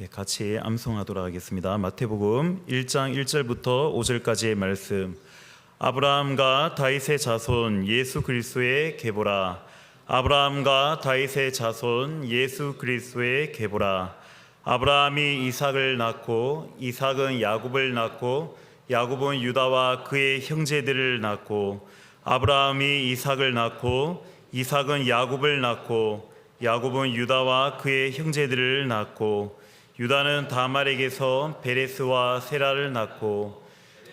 예, 같이 암송하도록 하겠습니다. 마태복음 1장 1절부터 5절까지의 말씀. 아브라함과 다윗의 자손 예수 그리스도의 계보라. 아브라함과 다윗의 자손 예수 그리스도의 계보라. 아브라함이 이삭을 낳고 이삭은 야곱을 낳고 야곱은 유다와 그의 형제들을 낳고 아브라함이 이삭을 낳고 이삭은 야곱을 낳고 야곱은 유다와 그의 형제들을 낳고 유다는 다말에게서 베레스와 세라를 낳고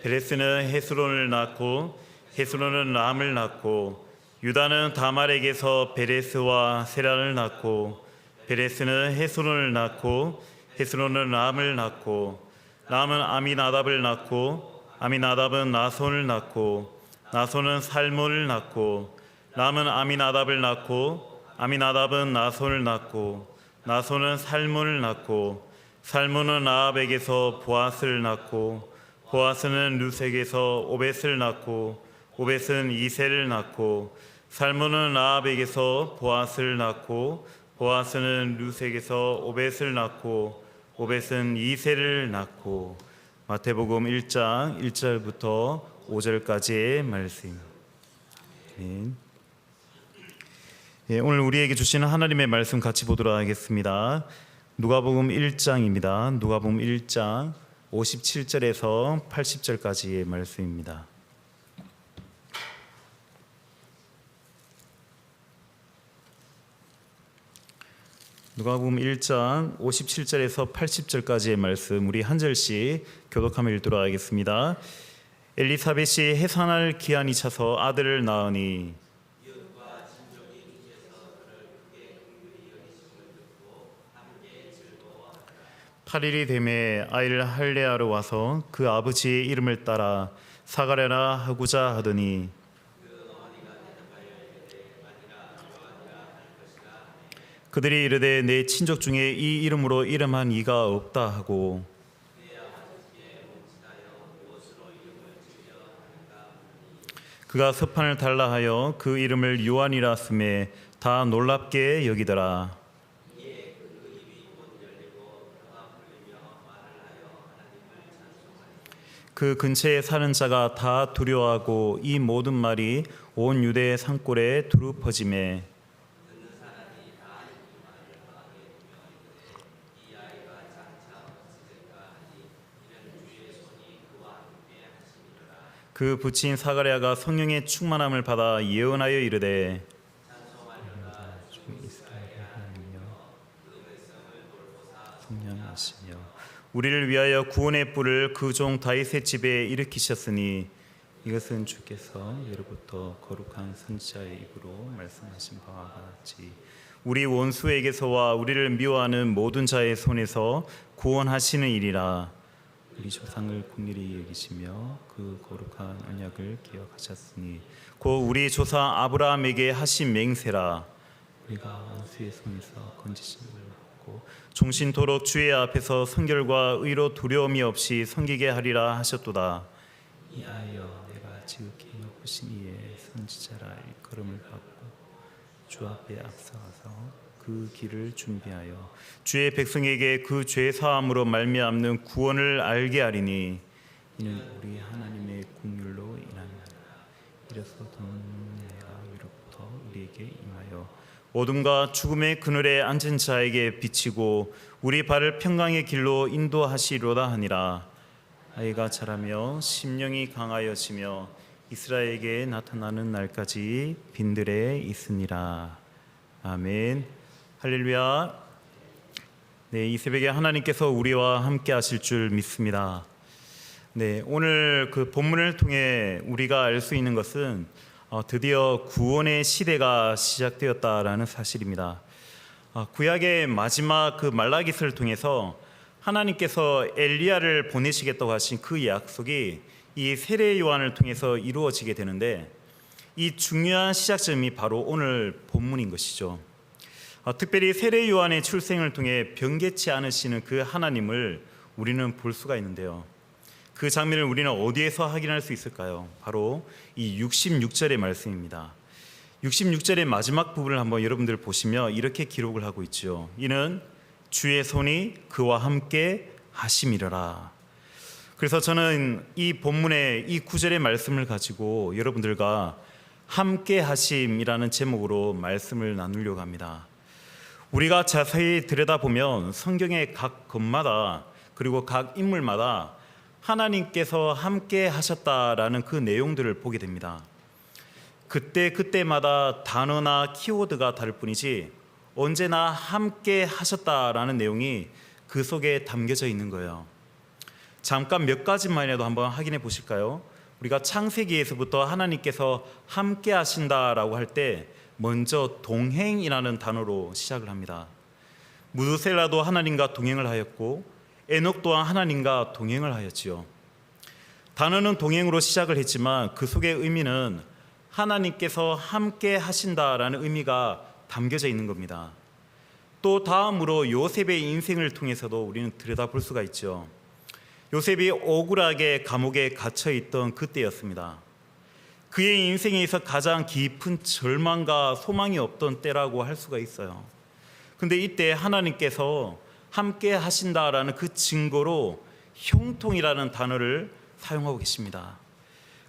베레스는 헤스론을 낳고 헤스론은 람을 낳고 유다는 다말에게서 베레스와 세라를 낳고 베레스는 헤스론을 낳고 헤스론은 람을 낳고 람은 아미나답을 낳고 아미나답은 나손을 낳고 나손은 살몬을 낳고 람은 아미나답을 낳고 아미나답은 나손을 낳고 나손은 살몬을 낳고 살몬은 아합에게서 보아스를 낳고 보아스는 루색에서 오벳을 낳고 오벳은 이세를 낳고 살몬은 아합에게서 보아스를 낳고 보아스는 루색에서 오벳을 낳고 오벳은 이세를 낳고 마태복음 1장 1절부터 5절까지의 말씀. 예, 오늘 우리에게 주시는 하나님의 말씀 같이 보도록 하겠습니다. 누가복음 1장입니다. 누가복음 1장 57절에서 80절까지의 말씀입니다. 누가복음 1장 57절에서 80절까지의 말씀 우리 한 절씩 교독하며 읽도록 하겠습니다. 엘리사벳이 해산할 기한이 차서 아들을 낳으니 8일이 되매 아이를 할례하러 와서 그 아버지의 이름을 따라 사가랴라 하고자 하더니 그들이 이르되 내 친족 중에 이 이름으로 이름한 이가 없다 하고 그가 서판을 달라 하여 그 이름을 요한이라 쓰매 다 놀랍게 여기더라 그 근처에 사는 자가 다 두려워하고 이 모든 말이 온 유대 산골에 두루 퍼짐에 그 부친 사가랴가 성령의 충만함을 받아 예언하여 이르되 성령하시며 우리를 위하여 구원의 뿔을 그 종 다윗의 집에 일으키셨으니 이것은 주께서 예로부터 거룩한 선지자의 입으로 말씀하신 바와 같이 우리 원수에게서와 우리를 미워하는 모든 자의 손에서 구원하시는 일이라. 우리 조상을 궁일히 여기시며 그 거룩한 언약을 기억하셨으니 곧 우리 조사 아브라함에게 하신 맹세라. 우리가 원수의 손에서 건지심을 종신토록 주의 앞에서 성결과 의로 두려움이 없이 섬기게 하리라 하셨도다. 이하여 내가 지극히 높으신 이의 선지자라 일컬음을 받고 주 앞에 앞서가서 그 길을 준비하여 주의 백성에게 그 죄 사함으로 말미암는 구원을 알게 하리니 이는 우리 하나님의 국률로 인하니라. 이래서 내가 위로부터 우리에게 임하여 어둠과 죽음의 그늘에 앉은 자에게 비치고 우리 발을 평강의 길로 인도하시로다 하니라. 아이가 자라며 심령이 강하여지며 이스라엘에게 나타나는 날까지 빈들에 있으니라. 아멘. 할렐루야. 네, 이 새벽에 하나님께서 우리와 함께 하실 줄 믿습니다. 네, 오늘 그 본문을 통해 우리가 알 수 있는 것은 어, 드디어 구원의 시대가 시작되었다라는 사실입니다. 어, 구약의 마지막 그 말라기스를 통해서 하나님께서 엘리야를 보내시겠다고 하신 그 약속이 이 세례 요한을 통해서 이루어지게 되는데 이 중요한 시작점이 바로 오늘 본문인 것이죠. 어, 특별히 세례 요한의 출생을 통해 변개치 않으시는 그 하나님을 우리는 볼 수가 있는데요. 그 장면을 우리는 어디에서 확인할 수 있을까요? 바로 이 66절의 말씀입니다. 66절의 마지막 부분을 한번 여러분들 보시면 이렇게 기록을 하고 있죠. 이는 주의 손이 그와 함께 하심이러라. 그래서 저는 이 본문의 이 구절의 말씀을 가지고 여러분들과 함께 하심이라는 제목으로 말씀을 나누려고 합니다. 우리가 자세히 들여다보면 성경의 각 것마다 그리고 각 인물마다 하나님께서 함께 하셨다라는 그 내용들을 보게 됩니다. 그때 그때마다 단어나 키워드가 다를 뿐이지 언제나 함께 하셨다라는 내용이 그 속에 담겨져 있는 거예요. 잠깐 몇 가지만이라도 한번 확인해 보실까요? 우리가 창세기에서부터 하나님께서 함께 하신다라고 할 때 먼저 동행이라는 단어로 시작을 합니다. 무드셀라도 하나님과 동행을 하였고 에녹 또한 하나님과 동행을 하였지요. 단어는 동행으로 시작을 했지만 그 속의 의미는 하나님께서 함께 하신다라는 의미가 담겨져 있는 겁니다. 또 다음으로 요셉의 인생을 통해서도 우리는 들여다볼 수가 있죠. 요셉이 억울하게 감옥에 갇혀 있던 그때였습니다. 그의 인생에서 가장 깊은 절망과 소망이 없던 때라고 할 수가 있어요. 근데 이때 하나님께서 함께 하신다라는 그 증거로 형통이라는 단어를 사용하고 계십니다.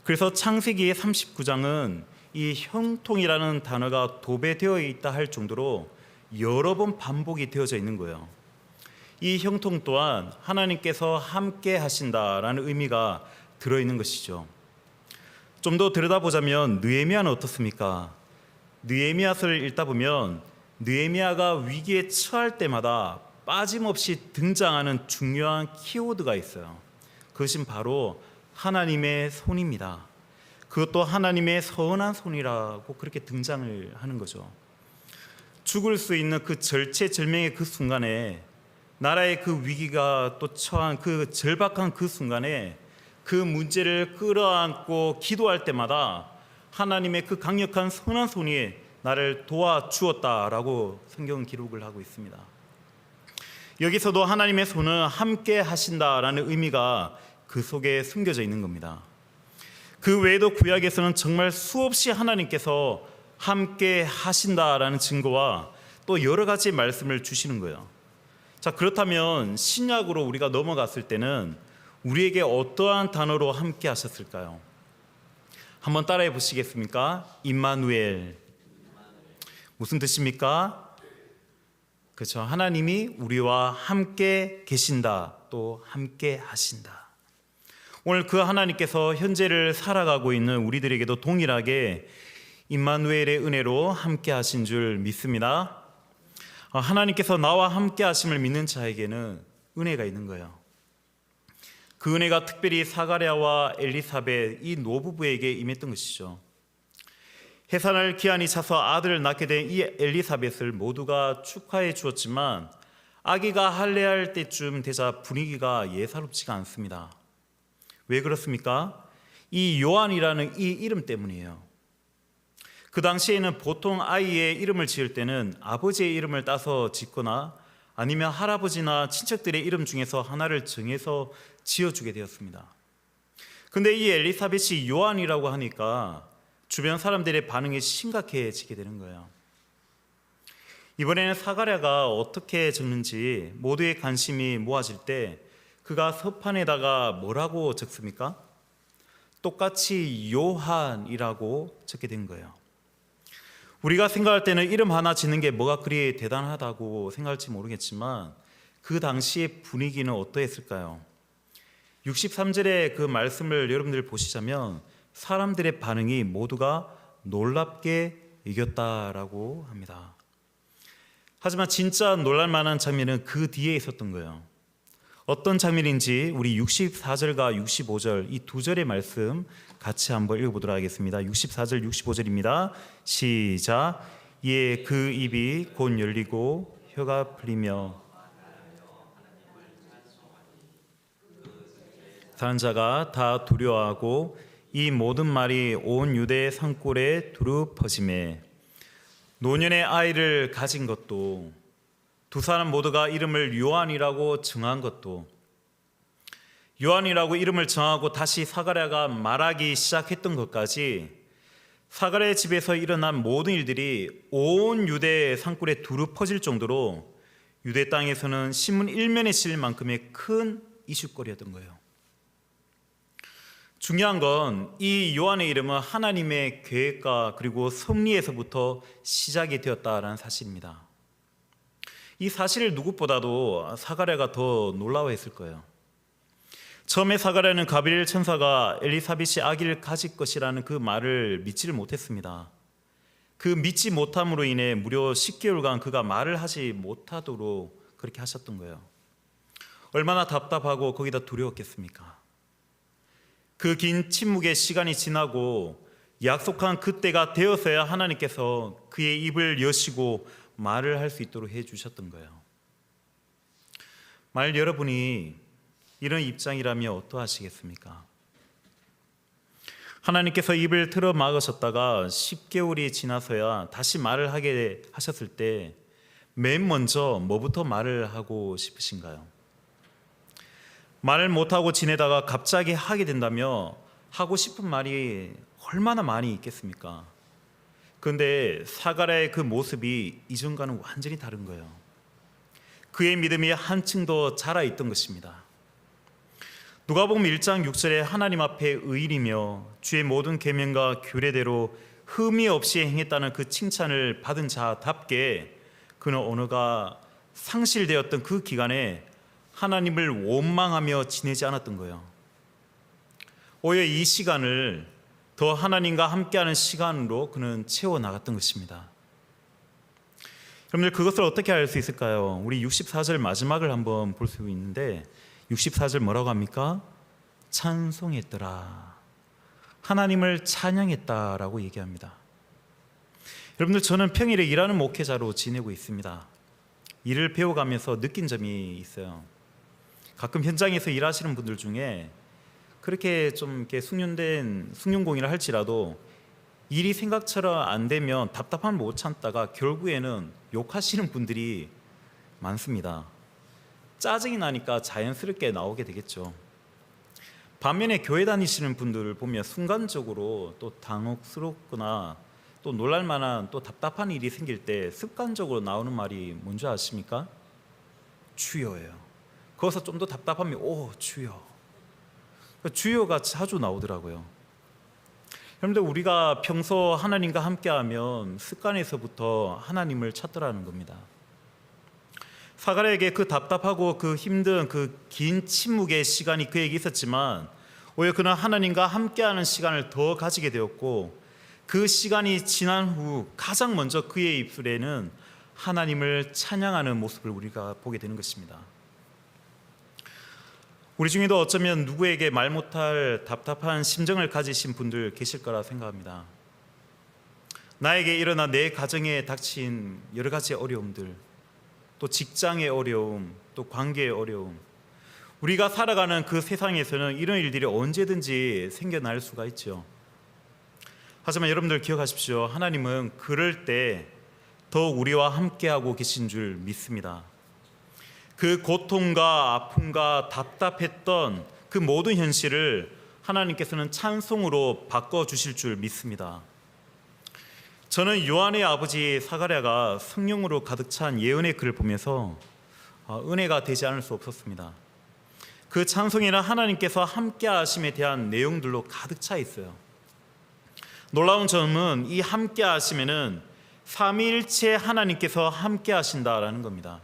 그래서 창세기 39장은 이 형통이라는 단어가 도배되어 있다 할 정도로 여러 번 반복이 되어져 있는 거예요. 이 형통 또한 하나님께서 함께 하신다라는 의미가 들어 있는 것이죠. 좀 더 들여다보자면 느헤미야는 어떻습니까? 느헤미야서를 읽다 보면 느헤미야가 위기에 처할 때마다 빠짐없이 등장하는 중요한 키워드가 있어요. 그것은 바로 하나님의 손입니다. 그것도 하나님의 선한 손이라고 그렇게 등장을 하는 거죠. 죽을 수 있는 그 절체절명의 그 순간에 나라의 그 위기가 또 처한 그 절박한 그 순간에 그 문제를 끌어안고 기도할 때마다 하나님의 그 강력한 선한 손이 나를 도와주었다라고 성경은 기록을 하고 있습니다. 여기서도 하나님의 손은 함께 하신다라는 의미가 그 속에 숨겨져 있는 겁니다. 그 외에도 구약에서는 정말 수없이 하나님께서 함께 하신다라는 증거와 또 여러 가지 말씀을 주시는 거예요. 자, 그렇다면 신약으로 우리가 넘어갔을 때는 우리에게 어떠한 단어로 함께 하셨을까요? 한번 따라해 보시겠습니까? 임마누엘. 무슨 뜻입니까? 그렇죠. 하나님이 우리와 함께 계신다. 또 함께 하신다. 오늘 그 하나님께서 현재를 살아가고 있는 우리들에게도 동일하게 임마누엘의 은혜로 함께 하신 줄 믿습니다. 아, 하나님께서 나와 함께 하심을 믿는 자에게는 은혜가 있는 거예요. 그 은혜가 특별히 사가랴와 엘리사벳 이 노부부에게 임했던 것이죠. 해산할 기한이 차서 아들을 낳게 된 이 엘리사벳을 모두가 축하해 주었지만 아기가 할례할 때쯤 되자 분위기가 예사롭지가 않습니다. 왜 그렇습니까? 이 요한이라는 이 이름 때문이에요. 그 당시에는 보통 아이의 이름을 지을 때는 아버지의 이름을 따서 짓거나 아니면 할아버지나 친척들의 이름 중에서 하나를 정해서 지어주게 되었습니다. 근데 이 엘리사벳이 요한이라고 하니까 주변 사람들의 반응이 심각해지게 되는 거예요. 이번에는 사가랴가 어떻게 적는지 모두의 관심이 모아질 때 그가 서판에다가 뭐라고 적습니까? 똑같이 요한이라고 적게 된 거예요. 우리가 생각할 때는 이름 하나 짓는 게 뭐가 그리 대단하다고 생각할지 모르겠지만 그 당시의 분위기는 어떠했을까요? 63절의 그 말씀을 여러분들 보시자면 사람들의 반응이 모두가 놀랍게 이겼다라고 합니다. 하지만 진짜 놀랄 만한 장면은 그 뒤에 있었던 거예요. 어떤 장면인지 우리 64절과 65절 이 두 절의 말씀 같이 한번 읽어보도록 하겠습니다. 64절 65절입니다. 시작. 예, 그 입이 곧 열리고 혀가 풀리며 다른 자가 다 두려워하고 이 모든 말이 온 유대 산골에 두루 퍼짐에 노년의 아이를 가진 것도 두 사람 모두가 이름을 요한이라고 정한 것도 요한이라고 이름을 정하고 다시 사가랴가 말하기 시작했던 것까지 사가랴의 집에서 일어난 모든 일들이 온 유대 산골에 두루 퍼질 정도로 유대 땅에서는 신문 일면에 실릴 만큼의 큰 이슈거리였던 거예요. 중요한 건 이 요한의 이름은 하나님의 계획과 그리고 섭리에서부터 시작이 되었다라는 사실입니다. 이 사실을 누구보다도 사가랴가 더 놀라워했을 거예요. 처음에 사가랴는 가브리엘 천사가 엘리사벳이 아기를 가질 것이라는 그 말을 믿지를 못했습니다. 그 믿지 못함으로 인해 무려 10개월간 그가 말을 하지 못하도록 그렇게 하셨던 거예요. 얼마나 답답하고 거기다 두려웠겠습니까? 그 긴 침묵의 시간이 지나고 약속한 그때가 되어서야 하나님께서 그의 입을 여시고 말을 할 수 있도록 해 주셨던 거예요. 말 여러분이 이런 입장이라면 어떠하시겠습니까? 하나님께서 입을 틀어 막으셨다가 10개월이 지나서야 다시 말을 하게 하셨을 때 맨 먼저 뭐부터 말을 하고 싶으신가요? 말을 못하고 지내다가 갑자기 하게 된다며 하고 싶은 말이 얼마나 많이 있겠습니까? 그런데 사가랴의 그 모습이 이전과는 완전히 다른 거예요. 그의 믿음이 한층 더 자라 있던 것입니다. 누가복음 1장 6절에 하나님 앞에 의인이며 주의 모든 계명과 규례대로 흠이 없이 행했다는 그 칭찬을 받은 자답게 그는 언어가 상실되었던 그 기간에 하나님을 원망하며 지내지 않았던 거예요. 오히려 이 시간을 더 하나님과 함께하는 시간으로 그는 채워 나갔던 것입니다. 여러분들 그것을 어떻게 알 수 있을까요? 우리 64절 마지막을 한번 볼 수 있는데 64절 뭐라고 합니까? 찬송했더라. 하나님을 찬양했다라고 얘기합니다. 여러분들 저는 평일에 일하는 목회자로 지내고 있습니다. 일을 배워가면서 느낀 점이 있어요. 가끔 현장에서 일하시는 분들 중에 그렇게 좀 이렇게 숙련된 숙련공이라 할지라도 일이 생각처럼 안 되면 답답함 못 참다가 결국에는 욕하시는 분들이 많습니다. 짜증이 나니까 자연스럽게 나오게 되겠죠. 반면에 교회 다니시는 분들을 보면 순간적으로 또 당혹스럽거나 또 놀랄 만한 또 답답한 일이 생길 때 습관적으로 나오는 말이 뭔지 아십니까? 주여예요. 거기서 좀 더 답답하면 오 주여. 주여가 자주 나오더라고요. 그런데 우리가 평소 하나님과 함께하면 습관에서부터 하나님을 찾더라는 겁니다. 사가랴에게 그 답답하고 그 힘든 그 긴 침묵의 시간이 그에게 있었지만 오히려 그는 하나님과 함께하는 시간을 더 가지게 되었고 그 시간이 지난 후 가장 먼저 그의 입술에는 하나님을 찬양하는 모습을 우리가 보게 되는 것입니다. 우리 중에도 어쩌면 누구에게 말 못할 답답한 심정을 가지신 분들 계실 거라 생각합니다. 나에게 일어나 내 가정에 닥친 여러 가지 어려움들, 또 직장의 어려움, 또 관계의 어려움, 우리가 살아가는 그 세상에서는 이런 일들이 언제든지 생겨날 수가 있죠. 하지만 여러분들 기억하십시오. 하나님은 그럴 때 더 우리와 함께하고 계신 줄 믿습니다. 그 고통과 아픔과 답답했던 그 모든 현실을 하나님께서는 찬송으로 바꿔 주실 줄 믿습니다. 저는 요한의 아버지 사가랴가 성령으로 가득 찬 예언의 글을 보면서 아, 은혜가 되지 않을 수 없었습니다. 그 찬송에는 하나님께서 함께 하심에 대한 내용들로 가득 차 있어요. 놀라운 점은 이 함께 하심에는 삼위일체 하나님께서 함께 하신다라는 겁니다.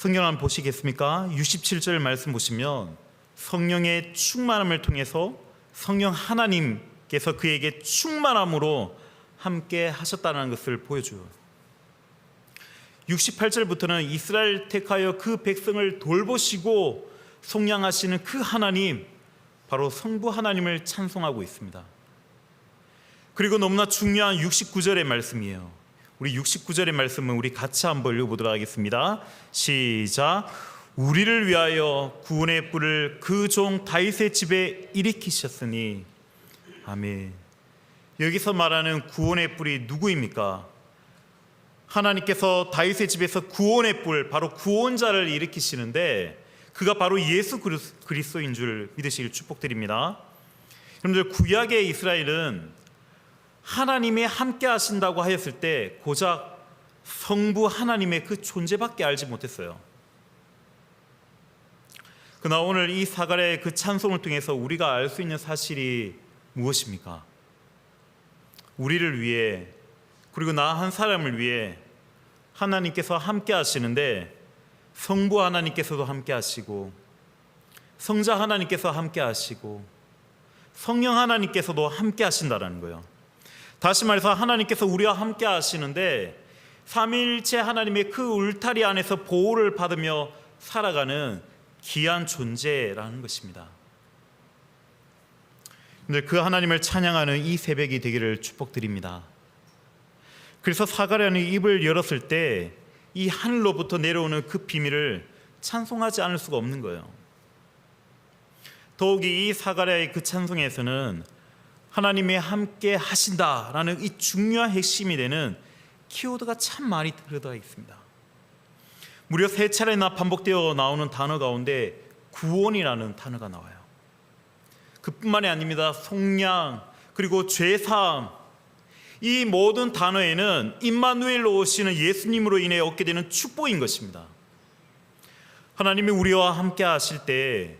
성경 한번 보시겠습니까? 67절 말씀 보시면 성령의 충만함을 통해서 성령 하나님께서 그에게 충만함으로 함께 하셨다는 것을 보여줘요. 68절부터는 이스라엘 택하여 그 백성을 돌보시고 속량하시는 그 하나님 바로 성부 하나님을 찬송하고 있습니다. 그리고 너무나 중요한 69절의 말씀이에요. 우리 69절의 말씀은 우리 같이 한번 읽어보도록 하겠습니다. 시작. 우리를 위하여 구원의 뿔을 그 종 다윗의 집에 일으키셨으니 아멘. 여기서 말하는 구원의 뿔이 누구입니까? 하나님께서 다윗의 집에서 구원의 뿔, 바로 구원자를 일으키시는데 그가 바로 예수 그리스도인 줄 믿으시길 축복드립니다. 여러분들 구약의 이스라엘은 하나님이 함께 하신다고 하였을 때 고작 성부 하나님의 그 존재밖에 알지 못했어요. 그러나 오늘 이 사갈의 그 찬송을 통해서 우리가 알 수 있는 사실이 무엇입니까? 우리를 위해 그리고 나 한 사람을 위해 하나님께서 함께 하시는데 성부 하나님께서도 함께 하시고 성자 하나님께서 함께 하시고 성령 하나님께서도 함께 하신다라는 거예요. 다시 말해서 하나님께서 우리와 함께 하시는데 삼위일체 하나님의 그 울타리 안에서 보호를 받으며 살아가는 귀한 존재라는 것입니다. 근데 그 하나님을 찬양하는 이 새벽이 되기를 축복드립니다. 그래서 사가랴는 입을 열었을 때 이 하늘로부터 내려오는 그 비밀을 찬송하지 않을 수가 없는 거예요. 더욱이 이 사가랴의 그 찬송에서는 하나님이 함께 하신다라는 이 중요한 핵심이 되는 키워드가 참 많이 들어가 있습니다. 무려 세 차례나 반복되어 나오는 단어 가운데 구원이라는 단어가 나와요. 그뿐만이 아닙니다. 속량 그리고 죄사함 이 모든 단어에는 임마누엘로 오시는 예수님으로 인해 얻게 되는 축복인 것입니다. 하나님이 우리와 함께 하실 때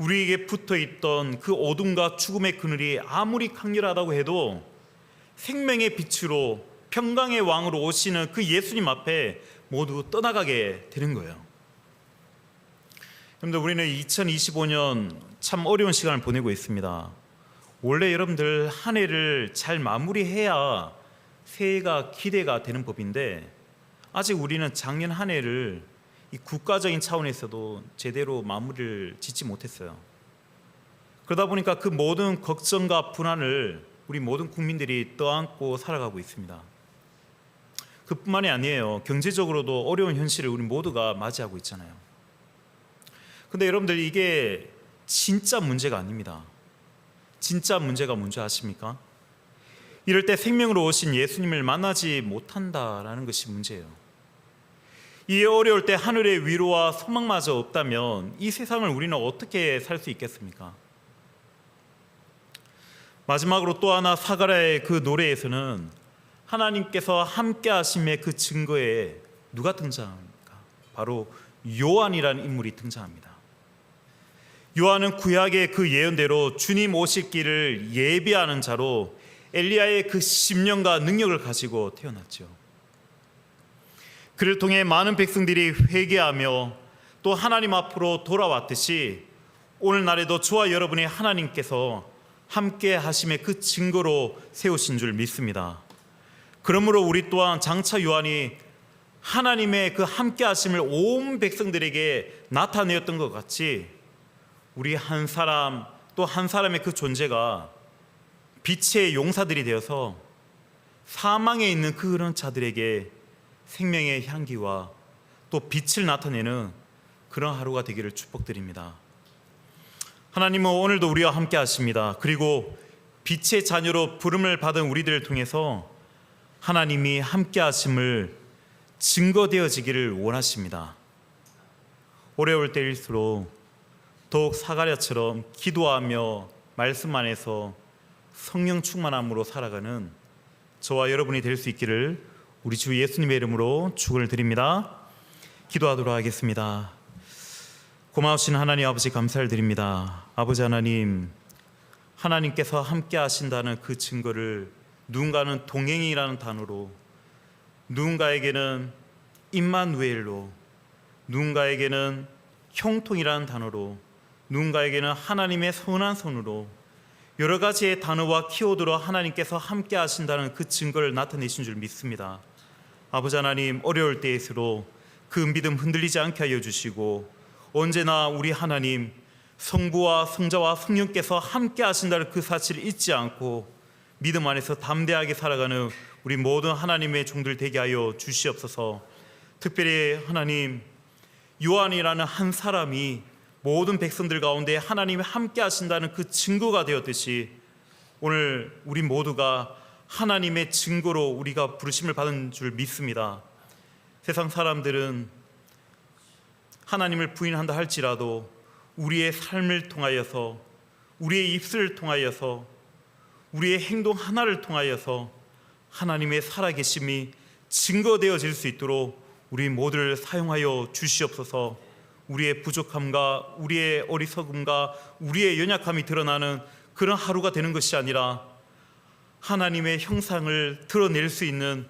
우리에게 붙어 있던 그 어둠과 죽음의 그늘이 아무리 강렬하다고 해도 생명의 빛으로 평강의 왕으로 오시는 그 예수님 앞에 모두 떠나가게 되는 거예요. 여러분들 우리는 2025년 참 어려운 시간을 보내고 있습니다. 원래 여러분들 한 해를 잘 마무리해야 새해가 기대가 되는 법인데 아직 우리는 작년 한 해를 이 국가적인 차원에서도 제대로 마무리를 짓지 못했어요. 그러다 보니까 그 모든 걱정과 불안을 우리 모든 국민들이 떠안고 살아가고 있습니다. 그뿐만이 아니에요. 경제적으로도 어려운 현실을 우리 모두가 맞이하고 있잖아요. 근데 여러분들 이게 진짜 문제가 아닙니다. 진짜 문제가 뭔지 아십니까? 이럴 때 생명으로 오신 예수님을 만나지 못한다라는 것이 문제예요. 이 어려울 때 하늘의 위로와 소망마저 없다면 이 세상을 우리는 어떻게 살 수 있겠습니까? 마지막으로 또 하나 사가라의 그 노래에서는 하나님께서 함께 하심의 그 증거에 누가 등장합니까? 바로 요한이라는 인물이 등장합니다. 요한은 구약의 그 예언대로 주님 오실 길을 예비하는 자로 엘리야의 그 심령과 능력을 가지고 태어났죠. 그를 통해 많은 백성들이 회개하며 또 하나님 앞으로 돌아왔듯이 오늘날에도 저와 여러분의 하나님께서 함께 하심의 그 증거로 세우신 줄 믿습니다. 그러므로 우리 또한 장차 요한이 하나님의 그 함께 하심을 온 백성들에게 나타내었던 것 같이 우리 한 사람 또 한 사람의 그 존재가 빛의 용사들이 되어서 사망에 있는 그런 자들에게 생명의 향기와 또 빛을 나타내는 그런 하루가 되기를 축복드립니다. 하나님은 오늘도 우리와 함께 하십니다. 그리고 빛의 자녀로 부름을 받은 우리들을 통해서 하나님이 함께 하심을 증거되어지기를 원하십니다. 어려울 때일수록 더욱 사가랴처럼 기도하며 말씀 안에서 성령 충만함으로 살아가는 저와 여러분이 될 수 있기를 우리 주 예수님의 이름으로 축을 드립니다. 기도하도록 하겠습니다. 고마우신 하나님 아버지 감사를 드립니다. 아버지 하나님 하나님께서 함께 하신다는 그 증거를 누군가는 동행이라는 단어로 누군가에게는 임마누엘로 누군가에게는 형통이라는 단어로 누군가에게는 하나님의 선한 손으로 여러 가지의 단어와 키워드로 하나님께서 함께 하신다는 그 증거를 나타내신 줄 믿습니다. 아버지 하나님 어려울 때일수록 그 믿음 흔들리지 않게 하여 주시고 언제나 우리 하나님 성부와 성자와 성령께서 함께 하신다는 그 사실을 잊지 않고 믿음 안에서 담대하게 살아가는 우리 모든 하나님의 종들 되게 하여 주시옵소서. 특별히 하나님 요한이라는 한 사람이 모든 백성들 가운데 하나님이 함께 하신다는 그 증거가 되었듯이 오늘 우리 모두가 하나님의 증거로 우리가 부르심을 받은 줄 믿습니다. 세상 사람들은 하나님을 부인한다 할지라도 우리의 삶을 통하여서 우리의 입술을 통하여서 우리의 행동 하나를 통하여서 하나님의 살아계심이 증거되어질 수 있도록 우리 모두를 사용하여 주시옵소서. 우리의 부족함과 우리의 어리석음과 우리의 연약함이 드러나는 그런 하루가 되는 것이 아니라 하나님의 형상을 드러낼 수 있는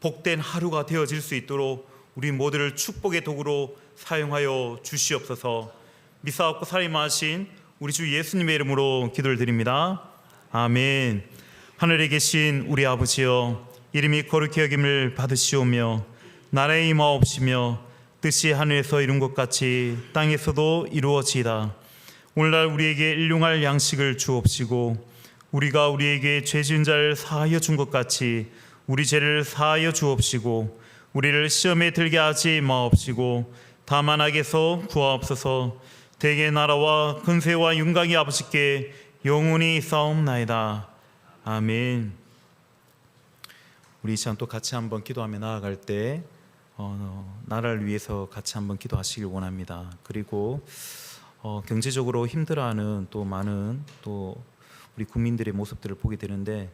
복된 하루가 되어질 수 있도록 우리 모두를 축복의 도구로 사용하여 주시옵소서. 미사옵고 살인하신 우리 주 예수님의 이름으로 기도를 드립니다. 아멘. 하늘에 계신 우리 아버지여 이름이 거룩히 여김을 받으시오며 나라의 임하옵시며 뜻이 하늘에서 이룬 것 같이 땅에서도 이루어지이다. 오늘날 우리에게 일용할 양식을 주옵시고 우리가 우리에게 죄 지은 자를 사하여 준 것 같이 우리 죄를 사하여 주옵시고 우리를 시험에 들게 하지 마옵시고 다만 악에서 구하옵소서. 대개 나라와 근세와 영광이 아버지께 영원히 싸움나이다. 아멘. 우리 이 시간 또 같이 한번 기도하며 나아갈 때 어, 나라를 위해서 같이 한번 기도하시길 원합니다. 그리고 어, 경제적으로 힘들어하는 또 많은 또 우리 국민들의 모습들을 보게 되는데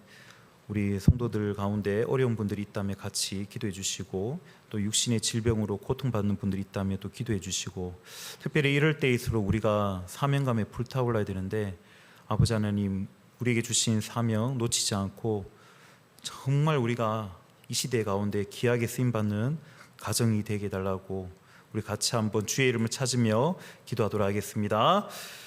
우리 성도들 가운데 어려운 분들이 있다면 같이 기도해 주시고 또 육신의 질병으로 고통받는 분들이 있다면 또 기도해 주시고 특별히 이럴 때일수록 우리가 사명감에 불타올라야 되는데 아버지 하나님 우리에게 주신 사명 놓치지 않고 정말 우리가 이 시대 가운데 귀하게 쓰임 받는 가정이 되게 해달라고 우리 같이 한번 주의 이름을 찾으며 기도하도록 하겠습니다.